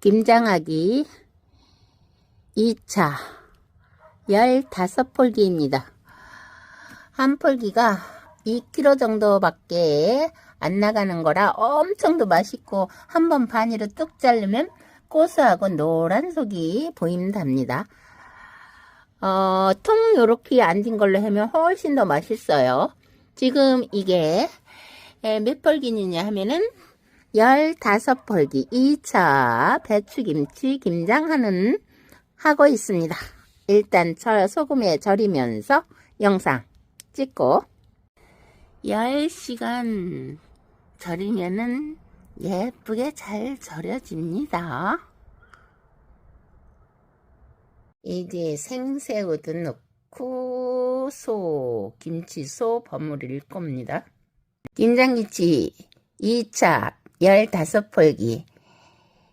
김장하기 2차 15폴기입니다. 한 폴기가 2kg 정도밖에 안 나가는 거라 엄청도 맛있고 한번 반으로 뚝 자르면 고소하고 노란 속이 보인답니다. 어, 통 요렇게 앉은 걸로 하면 훨씬 더 맛있어요. 지금 이게 에, 몇 펄기느냐 하면은 15펄기 2차 배추김치 김장하는 하고 있습니다. 일단 저 소금에 절이면서 영상 찍고 10시간 절이면은 예쁘게 잘 절여집니다. 이제 생새우도 넣고 소, 김치소 버무릴 겁니다. 김장김치 2차 15폴기